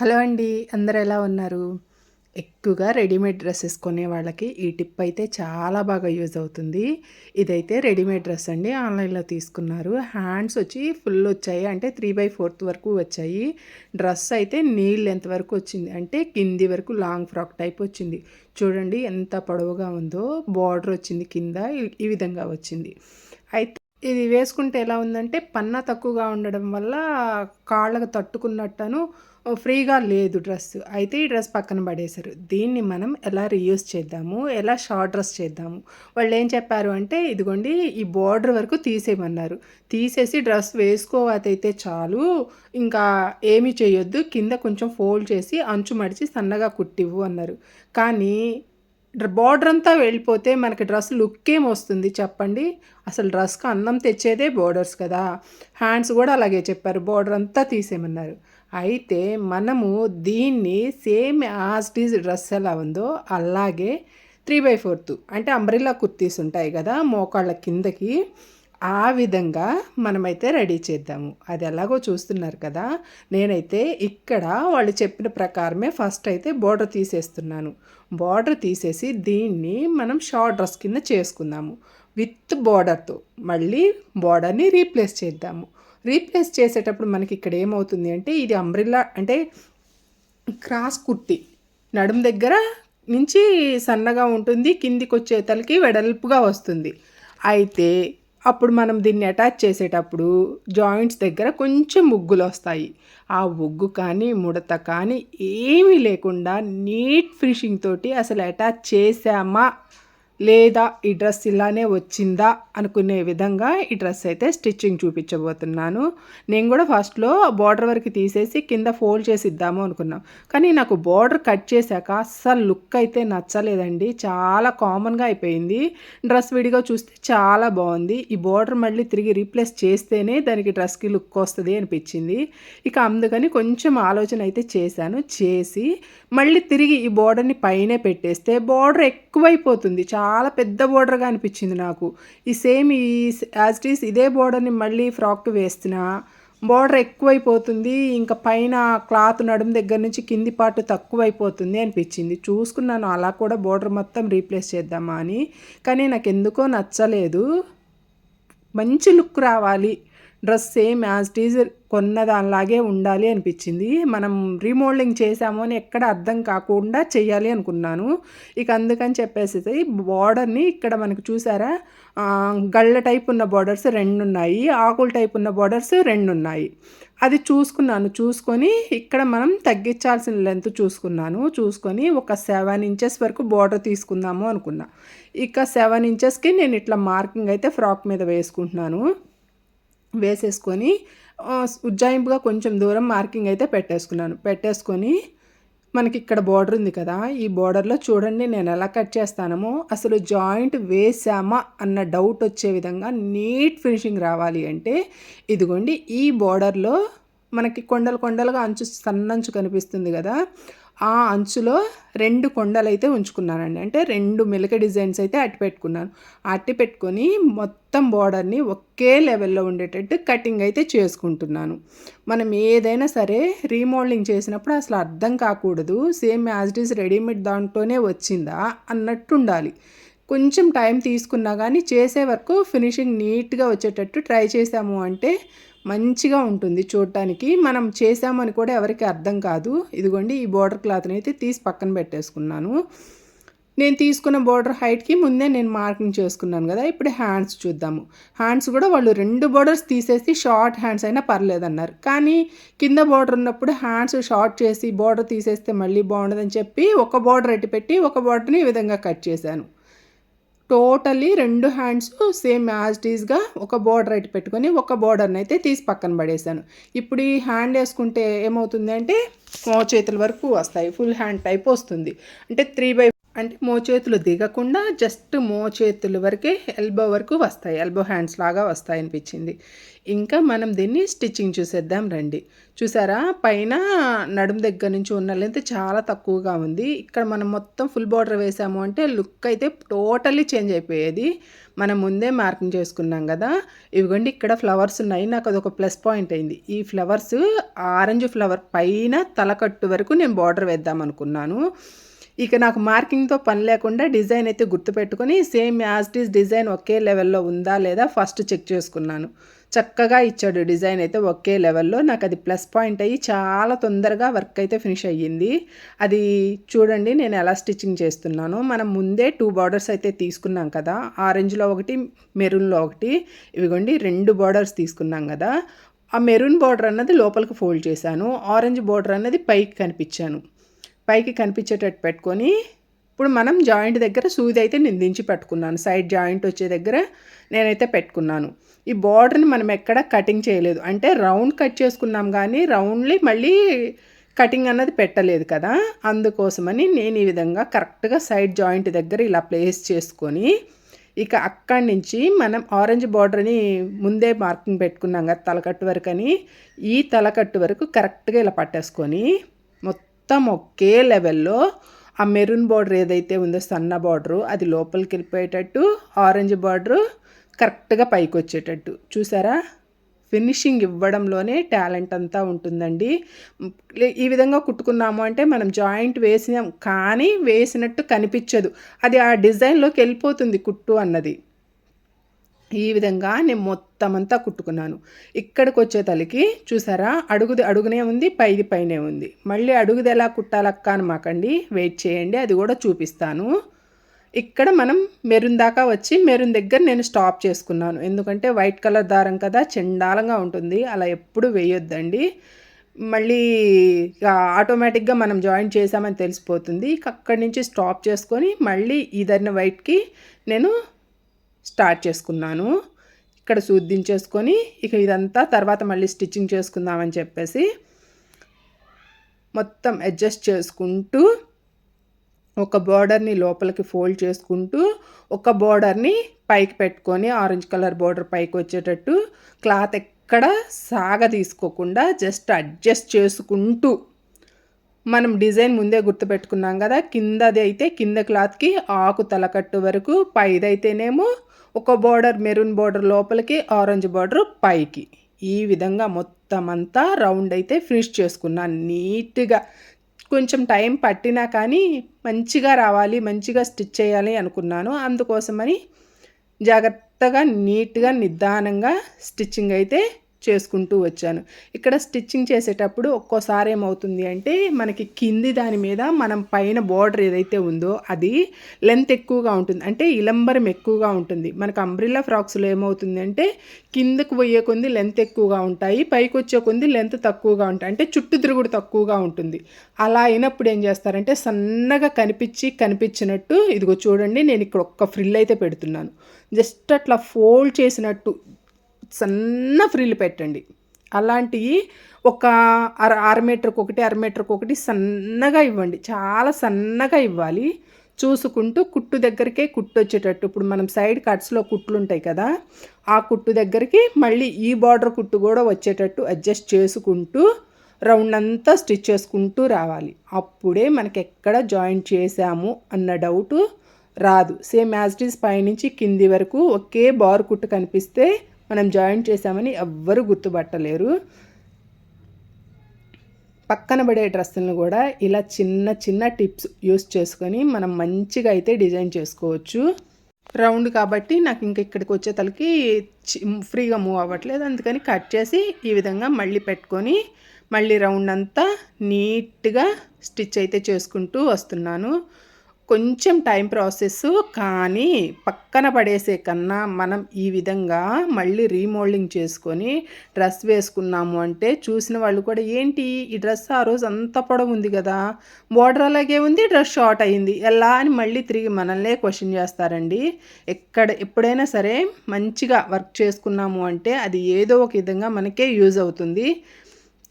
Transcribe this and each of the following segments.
Hello అండి అందరు ఎలా ఉన్నారు? ఎక్కువగా రెడీమేడ్ డ్రెస్సెస్ కొనే వాళ్ళకి ఈ టిప్ అయితే చాలా బాగా యూజ్ అవుతుంది. ఇదైతే రెడీమేడ్ డ్రెస్ అండి ఆన్లైన్లో తీసుకున్నారు. హ్యాండ్స్ వచ్చి ఫుల్ వచ్చాయి అంటే త్రీ బై ఫోర్త్ వరకు వచ్చాయి. డ్రెస్ అయితే నీళ్ళు ఎంత వరకు వచ్చింది అంటే కింది వరకు లాంగ్ ఫ్రాక్ టైప్ వచ్చింది. చూడండి ఎంత పొడవుగా ఉందో బార్డర్ వచ్చింది కింద ఈ- ఈ విధంగా వచ్చింది. అయితే ఇది వేసుకుంటే ఎలా ఉందంటే పన్న తక్కువగా ఉండడం వల్ల కాళ్ళకు తట్టుకున్నట్టను ఫ్రీగా లేదు డ్రెస్. అయితే ఈ డ్రెస్ పక్కన పడేశారు. దీన్ని మనం ఎలా రీయూస్ చేద్దాము? ఎలా షార్ట్ డ్రెస్ చేద్దాము? వాళ్ళు ఏం చెప్పారు అంటే ఇదిగోండి ఈ బార్డర్ వరకు తీసేయమన్నారు. తీసేసి డ్రెస్ వేసుకోవతైతే చాలు. ఇంకా ఏమీ చేయొద్దు. కింద కొంచెం ఫోల్డ్ చేసి అంచు మడిచి సన్నగా కుట్టివ్వు అన్నారు. కానీ బార్డర్ అంతా వెళ్ళిపోతే మనకి డ్రెస్ లుక్ ఏం వస్తుంది చెప్పండి? అసలు డ్రెస్కి అందం తెచ్చేదే బోర్డర్స్ కదా. హ్యాండ్స్ కూడా అలాగే చెప్పారు. బార్డర్ అంతా తీసేయమన్నారు. అయితే మనము దీన్ని సేమ్ యాజ్ టీజ్ డ్రెస్ ఎలా ఉందో అలాగే త్రీ బై ఫోర్త్ అంటే అంబ్రిల్లా కుర్తీస్ ఉంటాయి కదా మోకాళ్ళ కిందకి ఆ విధంగా మనమైతే రెడీ చేద్దాము. అది ఎలాగో చూస్తున్నారు కదా నేనైతే ఇక్కడ వాళ్ళు చెప్పిన ప్రకారమే ఫస్ట్ అయితే బోర్డర్ తీసేస్తున్నాను. బార్డర్ తీసేసి దీన్ని మనం షార్ట్ డ్రెస్ కింద చేసుకుందాము. విత్ బోర్డర్తో మళ్ళీ బోర్డర్ని రీప్లేస్ చేద్దాము. రీప్లేస్ చేసేటప్పుడు మనకి ఇక్కడ ఏమవుతుంది అంటే ఇది అంబ్రిల్లా అంటే క్రాస్ కుర్తి నడుము దగ్గర నుంచి సన్నగా ఉంటుంది కిందికి వచ్చే తలకి వెడల్పుగా వస్తుంది. అయితే అప్పుడు మనం దీన్ని అటాచ్ చేసేటప్పుడు జాయింట్స్ దగ్గర కొంచెం ముగ్గులు వస్తాయి. ఆ ఉగ్గు కానీ ముడత కానీ ఏమీ లేకుండా నీట్ ఫినిషింగ్ తోటి అసలు అటాచ్ చేసామా? లేదా ఈ డ్రెస్ ఇలానే వచ్చిందా అనుకునే విధంగా ఈ డ్రెస్ అయితే స్టిచ్చింగ్ చూపించబోతున్నాను. నేను కూడా ఫస్ట్లో బార్డర్ వరకు తీసేసి కింద ఫోల్డ్ చేసి ఇద్దాము అనుకున్నాం. కానీ నాకు బార్డర్ కట్ చేశాక అస్సలు లుక్ అయితే నచ్చలేదండి. చాలా కామన్గా అయిపోయింది. డ్రెస్ విడిగా చూస్తే చాలా బాగుంది. ఈ బార్డర్ మళ్ళీ తిరిగి రీప్లేస్ చేస్తేనే దానికి డ్రెస్కి లుక్ వస్తుంది అనిపించింది. ఇక అందుకని కొంచెం ఆలోచన అయితే చేశాను. చేసి మళ్ళీ తిరిగి ఈ బార్డర్ని పైనే పెట్టేస్తే బార్డర్ ఎక్కువైపోతుంది. చాలా చాలా పెద్ద బోర్డర్గా అనిపించింది నాకు. ఈ సేమ్ ఈ యాజ్ ఇట్ ఈస్ ఇదే బోర్డర్ని మళ్ళీ ఫ్రాక్ వేస్తున్నా బోర్డర్ ఎక్కువైపోతుంది. ఇంకా పైన క్లాత్ నడుము దగ్గర నుంచి కింది పాటు తక్కువైపోతుంది అనిపించింది. చూసుకున్నాను అలా కూడా బోర్డర్ మొత్తం రీప్లేస్ చేద్దామా అని. కానీ నాకు ఎందుకో నచ్చలేదు. మంచి లుక్ రావాలి. డ్రెస్ సేమ్ యాజ్ టీజ్ కొన్న దానిలాగే ఉండాలి అనిపించింది. మనం రీమోల్డింగ్ చేసాము అని ఎక్కడ అర్థం కాకుండా చేయాలి అనుకున్నాను. ఇక అందుకని చెప్పేసి బార్డర్ని ఇక్కడ మనకు చూసారా? గళ్ళ టైప్ ఉన్న బార్డర్స్ రెండు ఉన్నాయి ఆకుల టైప్ ఉన్న బార్డర్స్ రెండు ఉన్నాయి అది చూసుకున్నాను. చూసుకొని ఇక్కడ మనం తగ్గించాల్సిన లెంత్ చూసుకున్నాను. చూసుకొని ఒక సెవెన్ ఇంచెస్ వరకు బార్డర్ తీసుకుందాము అనుకున్నా. ఇక సెవెన్ ఇంచెస్కి నేను ఇట్లా మార్కింగ్ అయితే ఫ్రాక్ మీద వేసుకుంటున్నాను. వేసేసుకొని ఉజ్జాయింపుగా కొంచెం దూరం మార్కింగ్ అయితే పెట్టేసుకున్నాను. పెట్టేసుకొని మనకి ఇక్కడ బార్డర్ ఉంది కదా ఈ బార్డర్లో చూడండి నేను ఎలా కట్ చేస్తానమో. అసలు జాయింట్ వేసామా అన్న డౌట్ వచ్చే విధంగా నీట్ ఫినిషింగ్ రావాలి అంటే ఇదిగోండి ఈ బార్డర్లో మనకి కొండలు కొండలుగా అంచు సన్నంచు కనిపిస్తుంది కదా ఆ అంచులో రెండు కొండలు అయితే ఉంచుకున్నానండి అంటే రెండు మెలిక డిజైన్స్ అయితే అట్టి పెట్టుకున్నాను అట్టి పెట్టుకొని మొత్తం బార్డర్ని ఒకే లెవెల్లో ఉండేటట్టు కటింగ్ అయితే చేసుకుంటున్నాను. మనం ఏదైనా సరే రీమోల్డింగ్ చేసినప్పుడు అసలు అర్థం కాకూడదు. Same as it is readymade దాంట్లోనే వచ్చిందా అన్నట్టు ఉండాలి. కొంచెం టైం తీసుకున్నా కానీ చేసే వరకు ఫినిషింగ్ నీట్గా వచ్చేటట్టు ట్రై చేసాము అంటే మంచిగా ఉంటుంది చూడటానికి. మనం చేసామని కూడా ఎవరికి అర్థం కాదు. ఇదిగోండి ఈ బోర్డర్ క్లాత్ని అయితే తీసి పక్కన పెట్టేసుకున్నాను. నేను తీసుకున్న బోర్డర్ హైట్కి ముందే నేను మార్కింగ్ చేసుకున్నాను కదా ఇప్పుడు హ్యాండ్స్ చూద్దాము. హ్యాండ్స్ కూడా వాళ్ళు రెండు బోర్డర్స్ తీసేసి షార్ట్ హ్యాండ్స్ అయినా పర్లేదన్నారు. కానీ కింద బోర్డర్ ఉన్నప్పుడు హ్యాండ్స్ షార్ట్ చేసి బోర్డర్ తీసేస్తే మళ్ళీ బాగుండదని చెప్పి ఒక బోర్డర్ ఎట్టి పెట్టి ఒక బోర్డర్ని ఈ విధంగా కట్ చేశాను. టోటల్లీ రెండు హ్యాండ్స్ సేమ్ యాజ్ టీజ్గా ఒక బోర్డర్ అయితే పెట్టుకొని ఒక బోర్డర్ని అయితే తీసి పక్కన పడేసాను ఇప్పుడు ఈ హ్యాండ్ వేసుకుంటే ఏమవుతుంది అంటే చేతుల వరకు వస్తాయి. ఫుల్ హ్యాండ్ టైప్ వస్తుంది. అంటే త్రీ బై అంటే మోచేతులు దిగకుండా జస్ట్ మోచేతుల వరకే ఎల్బో వరకు వస్తాయి. ఎల్బో హ్యాండ్స్ లాగా వస్తాయి అనిపించింది. ఇంకా మనం దీన్ని స్టిచ్చింగ్ చూసేద్దాం రండి. చూసారా? పైన నడుము దగ్గర నుంచి ఉన్న లెంత్ చాలా తక్కువగా ఉంది. ఇక్కడ మనం మొత్తం ఫుల్ బార్డర్ వేసాము అంటే లుక్ అయితే టోటల్లీ చేంజ్ అయిపోయేది. మనం ముందే మార్కింగ్ చేసుకున్నాం కదా. ఇవిగోండి ఇక్కడ ఫ్లవర్స్ ఉన్నాయి. నాకు అదొక ప్లస్ పాయింట్ అయింది. ఈ ఫ్లవర్స్ ఆరెంజ్ ఫ్లవర్ పైన తలకట్టు వరకు నేను బార్డర్ వేద్దాం అనుకున్నాను. ఇక నాకు మార్కింగ్తో పని లేకుండా డిజైన్ అయితే గుర్తుపెట్టుకొని సేమ్ యాజ్ ఇట్ డిజైన్ ఒకే లెవెల్లో ఉందా లేదా ఫస్ట్ చెక్ చేసుకున్నాను. చక్కగా ఇచ్చాడు డిజైన్ అయితే ఒకే లెవెల్లో నాకు అది ప్లస్ పాయింట్ అయ్యి చాలా తొందరగా వర్క్ అయితే ఫినిష్ అయ్యింది. అది చూడండి నేను ఎలా స్టిచ్చింగ్ చేస్తున్నాను. మనం ముందే టూ బార్డర్స్ అయితే తీసుకున్నాం కదా. ఆరెంజ్లో ఒకటి మెరూన్లో ఒకటి. ఇవిగోండి రెండు బార్డర్స్ తీసుకున్నాం కదా. ఆ మెరూన్ బార్డర్ అన్నది లోపలికి ఫోల్డ్ చేశాను. ఆరెంజ్ బార్డర్ అన్నది పైకి కనిపించాను. పైకి కనిపించేటట్టు పెట్టుకొని ఇప్పుడు మనం జాయింట్ దగ్గర సూది అయితే నేను దించి పెట్టుకున్నాను. సైడ్ జాయింట్ వచ్చే దగ్గర నేనైతే పెట్టుకున్నాను. ఈ బార్డర్ని మనం ఎక్కడ కటింగ్ చేయలేదు. అంటే రౌండ్ కట్ చేసుకున్నాం కానీ రౌండ్లీ మళ్ళీ కటింగ్ అన్నది పెట్టలేదు కదా. అందుకోసమని నేను ఈ విధంగా కరెక్ట్గా సైడ్ జాయింట్ దగ్గర ఇలా ప్లేస్ చేసుకొని ఇక అక్కడి నుంచి మనం ఆరెంజ్ బార్డర్ని ముందే మార్కింగ్ పెట్టుకున్నాం కదా తలకట్టు వరకు అని ఈ తలకట్టు వరకు కరెక్ట్గా ఇలా పట్టేసుకొని మొత్తం ఒకే లెవెల్లో ఆ మెరూన్ బార్డర్ ఏదైతే ఉందో సన్న బార్డరు అది లోపలికి వెళ్ళిపోయేటట్టు ఆరెంజ్ బార్డరు కరెక్ట్గా పైకి వచ్చేటట్టు. చూసారా? ఫినిషింగ్ ఇవ్వడంలోనే టాలెంట్ అంతా ఉంటుందండి. ఈ విధంగా కుట్టుకున్నాము అంటే మనం జాయింట్ వేసినాం కానీ వేసినట్టు కనిపించదు. అది ఆ డిజైన్లోకి వెళ్ళిపోతుంది కుట్టు అన్నది. ఈ విధంగా నేను మొత్తం అంతా కుట్టుకున్నాను. ఇక్కడికి వచ్చే తలకి చూసారా అడుగుది అడుగునే ఉంది పైది పైనే ఉంది. మళ్ళీ అడుగుది ఎలా కుట్టాలక్క అని మాకండి వెయిట్ చేయండి అది కూడా చూపిస్తాను. ఇక్కడ మనం మెరూన్ దాకా వచ్చి మెరూన్ దగ్గర నేను స్టాప్ చేసుకున్నాను. ఎందుకంటే వైట్ కలర్ దారం కదా చండాలంగా ఉంటుంది అలా ఎప్పుడు వేయొద్దండి. మళ్ళీ ఆటోమేటిక్గా మనం జాయిన్ చేసామని తెలిసిపోతుంది. అక్కడి నుంచి స్టాప్ చేసుకొని మళ్ళీ ఇదరిన వైట్కి నేను స్టార్ట్ చేసుకున్నాను. ఇక్కడ శుద్ధించేసుకొని ఇక ఇదంతా తర్వాత మళ్ళీ స్టిచ్చింగ్ చేసుకుందామని చెప్పేసి మొత్తం అడ్జస్ట్ చేసుకుంటూ ఒక బార్డర్ని లోపలికి ఫోల్డ్ చేసుకుంటూ ఒక బార్డర్ని పైకి పెట్టుకొని ఆరెంజ్ కలర్ బార్డర్ పైకి వచ్చేటట్టు క్లాత్ ఎక్కడ సాగ తీసుకోకుండా జస్ట్ అడ్జస్ట్ చేసుకుంటూ మనం డిజైన్ ముందే గుర్తుపెట్టుకున్నాం కదా కిందది అయితే కింద క్లాత్కి ఆకు తలకట్టు వరకు పైదైతేనేమో ఒక బోర్డర్ మెరూన్ బోర్డర్ లోపలికి ఆరెంజ్ బార్డర్ పైకి. ఈ విధంగా మొత్తం అంతా రౌండ్ అయితే ఫినిష్ చేసుకున్నాను నీట్గా కొంచెం టైం పట్టినా కానీ మంచిగా రావాలి మంచిగా స్టిచ్ చేయాలి అనుకున్నాను. అందుకోసమని జాగ్రత్తగా నీట్గా నిదానంగా స్టిచ్చింగ్ అయితే చేసుకుంటూ వచ్చాను. ఇక్కడ స్టిచ్చింగ్ చేసేటప్పుడు ఒక్కోసారి ఏమవుతుంది అంటే మనకి కింది దాని మీద మనం పైన బార్డర్ ఏదైతే ఉందో అది లెంత్ ఎక్కువగా ఉంటుంది. అంటే ఇలంబరం ఎక్కువగా ఉంటుంది. మనకు అంబ్రిల్లా ఫ్రాక్స్లో ఏమవుతుంది అంటే కిందకు పోయే కొంది లెంత్ ఎక్కువగా ఉంటాయి పైకి వచ్చే కొంది లెంత్ తక్కువగా ఉంటాయి. అంటే చుట్టు తిరుగుడు తక్కువగా ఉంటుంది. అలా అయినప్పుడు ఏం చేస్తారంటే సన్నగా కనిపించి కనిపించినట్టు ఇదిగో చూడండి నేను ఇక్కడ ఒక్క ఫ్రిల్ అయితే పెడుతున్నాను. జస్ట్ అట్లా ఫోల్డ్ చేసినట్టు సన్న ఫ్రిల్ పెట్టండి. అలాంటివి ఒక అర అర మీటర్కి ఒకటి అర మీటర్కి ఒకటి సన్నగా ఇవ్వండి. చాలా సన్నగా ఇవ్వాలి. చూసుకుంటూ కుట్టు దగ్గరికే కుట్టు వచ్చేటట్టు. ఇప్పుడు మనం సైడ్ కట్స్లో కుట్లు ఉంటాయి కదా ఆ కుట్టు దగ్గరికి మళ్ళీ ఈ బార్డర్ కుట్టు కూడా వచ్చేటట్టు అడ్జస్ట్ చేసుకుంటూ రౌండ్ అంతా స్టిచ్ చేసుకుంటూ రావాలి. అప్పుడే మనకి ఎక్కడ జాయింట్ చేసాము అన్న డౌటు రాదు. సేమ్ యాజ్ ఇట్ ఈస్ పైనుంచి కింది వరకు ఒకే బార్ కుట్టు కనిపిస్తే మనం జాయిన్ చేసామని ఎవ్వరు గుర్తుపట్టలేరు. పక్కన పడే డ్రెస్సులను కూడా ఇలా చిన్న చిన్న టిప్స్ యూస్ చేసుకొని మనం మంచిగా అయితే డిజైన్ చేసుకోవచ్చు. రౌండ్ కాబట్టి నాకు ఇంక ఇక్కడికి వచ్చే తలకి ఫ్రీగా మూవ్ అవ్వట్లేదు. అందుకని కట్ చేసి ఈ విధంగా మళ్ళీ పెట్టుకొని మళ్ళీ రౌండ్ అంతా నీట్గా స్టిచ్ అయితే చేసుకుంటూ వస్తున్నాను. కొంచెం టైం ప్రాసెస్ కానీ పక్కన పడేసే కన్నా మనం ఈ విధంగా మళ్ళీ రీమోల్డింగ్ చేసుకొని డ్రెస్ వేసుకున్నాము అంటే చూసిన వాళ్ళు కూడా ఏంటి ఈ డ్రెస్ ఆ రోజు అంత పొడవు ఉంది కదా బోర్డర్ అలాగే ఉంది డ్రెస్ షార్ట్ అయింది ఎలా? అని మళ్ళీ తిరిగి మనల్నే క్వశ్చన్ చేస్తారండి. ఎక్కడ ఎప్పుడైనా సరే మంచిగా వర్క్ చేసుకున్నాము అంటే అది ఏదో ఒక విధంగా మనకే యూజ్ అవుతుంది.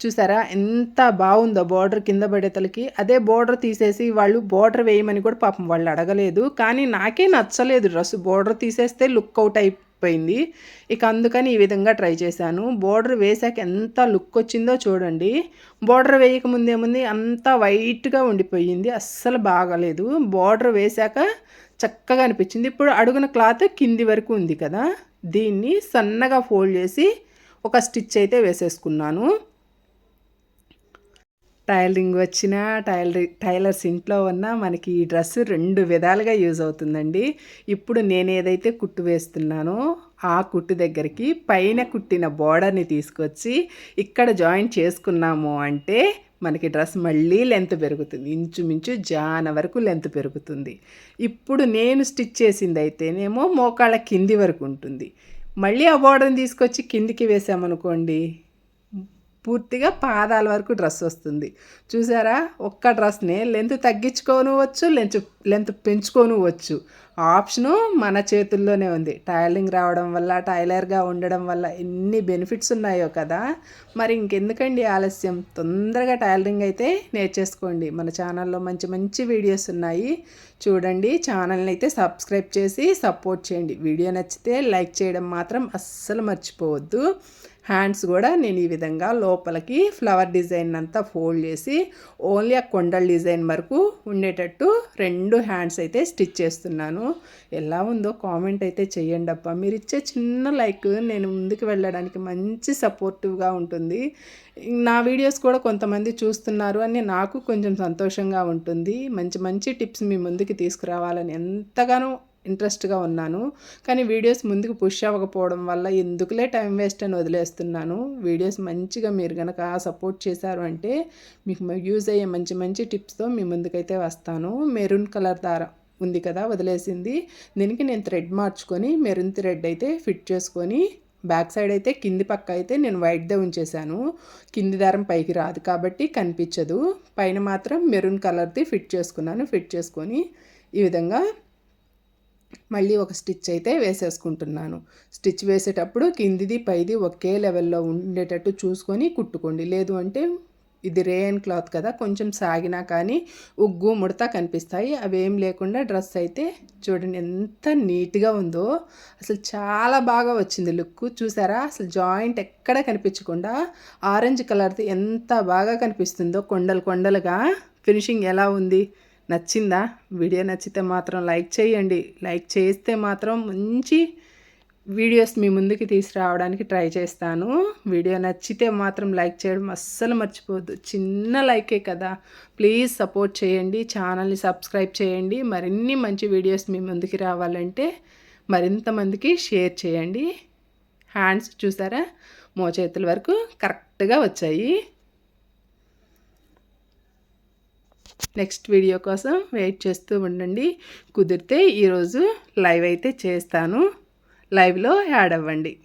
చూసారా? ఎంత బాగుందో బార్డర్ కింద పడేతలకి. అదే బార్డర్ తీసేసి వాళ్ళు బార్డర్ వేయమని కూడా పాపం వాళ్ళు అడగలేదు. కానీ నాకే నచ్చలేదు డ్రెస్ బార్డర్ తీసేస్తే లుక్ అవుట్ అయిపోయింది. ఇక అందుకని ఈ విధంగా ట్రై చేశాను. బార్డర్ వేసాక ఎంత లుక్ వచ్చిందో చూడండి. బార్డర్ వేయక ముందేముంది అంతా వైట్గా ఉండిపోయింది. అస్సలు బాగాలేదు. బార్డర్ వేశాక చక్కగా అనిపించింది. ఇప్పుడు అడుగున క్లాత్ కింది వరకు ఉంది కదా. దీన్ని సన్నగా ఫోల్డ్ చేసి ఒక స్టిచ్ అయితే వేసేసుకున్నాను. టైలరింగ్ వచ్చిన టైలరి టైలర్స్ ఇంట్లో ఉన్న మనకి ఈ డ్రెస్ రెండు విధాలుగా యూజ్ అవుతుందండి. ఇప్పుడు నేను ఏదైతే కుట్టు వేస్తున్నానో ఆ కుట్టు దగ్గరికి పైన కుట్టిన బోర్డర్ని తీసుకొచ్చి ఇక్కడ జాయిన్ చేసుకున్నాము అంటే మనకి డ్రెస్ మళ్ళీ లెంత్ పెరుగుతుంది. ఇంచుమించు జాన వరకు లెంత్ పెరుగుతుంది. ఇప్పుడు నేను స్టిచ్ చేసింది అయితేనేమో మోకాళ్ళ కింది వరకు ఉంటుంది. మళ్ళీ ఆ బోర్డర్ని తీసుకొచ్చి కిందికి వేసామనుకోండి పూర్తిగా పాదాల వరకు డ్రెస్ వస్తుంది. చూసారా? ఒక్క డ్రెస్ని లెంత్ తగ్గించుకోను వచ్చు లెంత్ లెంత్ పెంచుకోను వచ్చు. ఆప్షను మన చేతుల్లోనే ఉంది. టైలింగ్ రావడం వల్ల టైలర్గా ఉండడం వల్ల ఎన్ని బెనిఫిట్స్ ఉన్నాయో కదా? మరి ఇంకెందుకండి ఆలస్యం? తొందరగా టైలరింగ్ అయితే నేర్చేసుకోండి. మన ఛానల్లో మంచి మంచి వీడియోస్ ఉన్నాయి. చూడండి ఛానల్ని అయితే సబ్స్క్రైబ్ చేసి సపోర్ట్ చేయండి. వీడియో నచ్చితే లైక్ చేయడం మాత్రం అస్సలు మర్చిపోవద్దు. హ్యాండ్స్ కూడా నేను ఈ విధంగా లోపలికి ఫ్లవర్ డిజైన్ అంతా ఫోల్డ్ చేసి ఓన్లీ ఆ కొండల డిజైన్ వరకు ఉండేటట్టు రెండు హ్యాండ్స్ అయితే స్టిచ్ చేస్తున్నాను. ఎలా ఉందో కామెంట్ అయితే చేయండి అబ్బా. మీరు ఇచ్చే చిన్న లైక్ నేను ముందుకు వెళ్ళడానికి మంచి సపోర్టివ్గా ఉంటుంది. నా వీడియోస్ కూడా కొంతమంది చూస్తున్నారు అని నాకు కొంచెం సంతోషంగా ఉంటుంది. మంచి మంచి టిప్స్ మీ ముందుకు తీసుకురావాలని ఎంతగానో ఇంట్రెస్ట్గా ఉన్నాను. కానీ వీడియోస్ ముందుకు పుష్ అవ్వకపోవడం వల్ల ఎందుకులే టైం వేస్ట్ అని వదిలేస్తున్నాను. వీడియోస్ మంచిగా మీరు కనుక సపోర్ట్ చేశారు అంటే మీకు యూజ్ అయ్యే మంచి మంచి టిప్స్తో మీ ముందుకైతే వస్తాను. మెరూన్ కలర్ దార ఉంది కదా వదిలేసింది. దీనికి నేను థ్రెడ్ మార్చుకొని మెరూన్ థ్రెడ్ అయితే ఫిట్ చేసుకొని బ్యాక్ సైడ్ అయితే కింది పక్క అయితే నేను వైట్దే ఉంచేసాను కింది దారం పైకి రాదు కాబట్టి కనిపించదు. పైన మాత్రం మెరూన్ కలర్ది ఫిట్ చేసుకున్నాను. ఫిట్ చేసుకొని ఈ విధంగా మళ్ళీ ఒక స్టిచ్ అయితే వేసేసుకుంటున్నాను. స్టిచ్ వేసేటప్పుడు కిందిది పైది ఒకే లెవెల్లో ఉండేటట్టు చూసుకొని కుట్టుకోండి. లేదు అంటే ఇది రేయన్ క్లాత్ కదా కొంచెం సాగినా కానీ ఉగ్గు ముడత కనిపిస్తాయి. అవి ఏం లేకుండా డ్రెస్ అయితే చూడండి ఎంత నీట్గా ఉందో. అసలు చాలా బాగా వచ్చింది లుక్. చూసారా? అసలు జాయింట్ ఎక్కడ కనిపించకుండా ఆరెంజ్ కలర్ది ఎంత బాగా కనిపిస్తుందో కొండలు కొండలుగా. ఫినిషింగ్ ఎలా ఉంది? నచ్చిందా? వీడియో నచ్చితే మాత్రం లైక్ చేయండి. లైక్ చేస్తే మాత్రం మంచి వీడియోస్ మీ ముందుకి తీసుకురావడానికి ట్రై చేస్తాను. వీడియో నచ్చితే మాత్రం లైక్ చేయడం అస్సలు మర్చిపోవద్దు. చిన్న లైకే కదా. ప్లీజ్ సపోర్ట్ చేయండి. ఛానల్ని సబ్స్క్రైబ్ చేయండి. మరిన్ని మంచి వీడియోస్ మీ ముందుకి రావాలంటే మరింత మందికి షేర్ చేయండి. హ్యాండ్స్ చూసారా? మోచేతుల వరకు కరెక్ట్గా వచ్చాయి. నెక్స్ట్ వీడియో కోసం వెయిట్ చేస్తూ ఉండండి. కుదిరితే ఈరోజు లైవ్ అయితే చేస్తాను. లైవ్లో యాడ్ అవ్వండి.